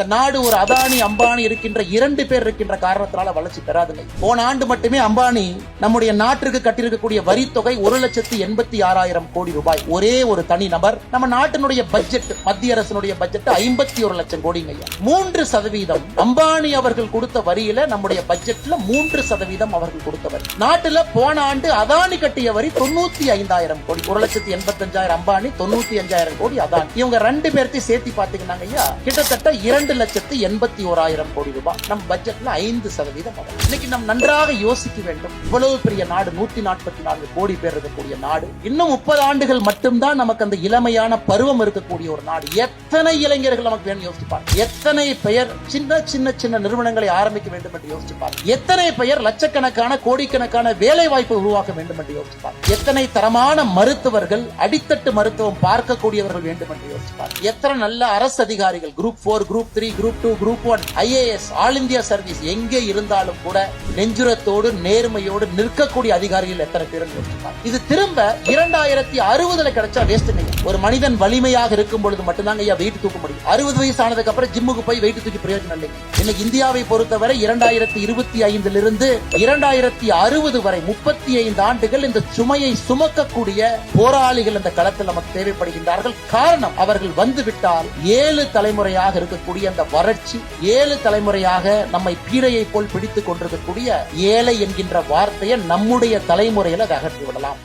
இந்த நாடு ஒரு அதானி அம்பானி இருக்கின்ற இரண்டு பேர் இருக்கின்ற காரணத்தினால வளர்ச்சி பெறாதுங்க போன ஆண்டு மட்டுமே அம்பானி நம்முடைய நாட்டிற்கு கட்டியிருக்கக்கூடிய வரி தொகை ஒரு லட்சத்தி எண்பத்தி ஆறாயிரம் கோடி ரூபாய். ஒரே ஒரு தனி நபர். நம்ம நாட்டினுடைய பட்ஜெட் மத்திய அரசினுடைய பட்ஜெட் ஐம்பத்தி ஒரு லட்சம் கோடிங்க மூன்று சதவீதம் அம்பானி அவர்கள் கொடுத்த வரியில நம்முடைய பட்ஜெட்ல மூன்று சதவீதம் அவர்கள் கொடுத்த வரி. நாட்டுல போன ஆண்டு அதானி கட்டிய வரி தொண்ணூத்தி ஐந்தாயிரம் கோடி. ஒரு லட்சத்தி எண்பத்தி அஞ்சாயிரம் அம்பானி தொண்ணூத்தி அஞ்சாயிரம் கோடி அதானி. இவங்க ரெண்டு பேர்த்தையும் சேர்த்து பாத்தீங்கன்னா கிட்டத்தட்ட இரண்டு இரண்டு லட்சத்து எண்பத்தி ஓராயிரம் கோடி ரூபாய். நம் பட்ஜெட்ல ஐந்து சதவீதம் வரும். இன்னைக்கு நாம் நன்றாக யோசிக்க வேண்டும். இவ்வளவு பெரிய நாடு நூத்தி நாற்பத்தி நான்கு கோடி பேர் இருக்கக்கூடிய நாடு. இன்னும் முப்பது ஆண்டுகள் மட்டும்தான் நமக்கு அந்த இளமையான பருவம் இருக்கக்கூடிய ஒரு நாடு. எத்தனை இளைஞர்கள் நமக்கு வேணும் யோசிப்பார் எத்தனை பெயர் சின்ன சின்ன சின்ன நிறுவனங்களை ஆரம்பிக்க வேண்டும் என்று யோசிப்பார் எத்தனை பெயர் லட்சக்கணக்கான கோடிக்கணக்கான வேலை வாய்ப்பு உருவாக்க வேண்டும் என்று யோசிப்பார் எத்தனை தரமான மருத்துவர்கள் அடித்தட்டு மருத்துவம் பார்க்கக்கூடியவர்கள் வேண்டும் என்று யோசிப்பார் எத்தனை நல்ல அரசு அதிகாரிகள் group four group three group two group one IAS all India service எங்கே இருந்தாலும் கூட நெஞ்சுரத்தோடு நேர்மையோடு நிற்கக்கூடிய அதிகாரிகள் எத்தனை பேர் இது திரும்ப இரண்டாயிரத்தி அறுபதுல கிடைச்சா வேஸ்ட் ஒரு மனிதன் வலிமையாக இருக்கும் பொழுது மட்டும்தாங்க ஐயா வெயிட் தூக்க முடியும். அறுபது வயசு ஆனதுக்கு அப்புறம் ஜிம்முக்கு போய் வெயிட் தூக்கி பிரயோஜனம் இல்லை. இன்னைக்கு இந்தியாவை பொறுத்தவரை இரண்டாயிரத்தி இருபத்தி ஐந்துல இருந்து இரண்டாயிரத்தி அறுபது வரை முப்பத்தி ஐந்து ஆண்டுகள் இந்த சுமையை சுமக்கக்கூடிய போராளிகள் இந்த களத்தில் நமக்கு தேவைப்படுகின்றார்கள். காரணம் அவர்கள் வந்துவிட்டால் ஏழு தலைமுறையாக இருக்கக்கூடிய அந்த வறட்சி ஏழு தலைமுறையாக நம்மை பீடையை போல் பிடித்துக் கொண்டிருக்கக்கூடிய ஏழை என்கின்ற வார்த்தையை நம்முடைய தலைமுறையில அதை அகற்றி விடலாம்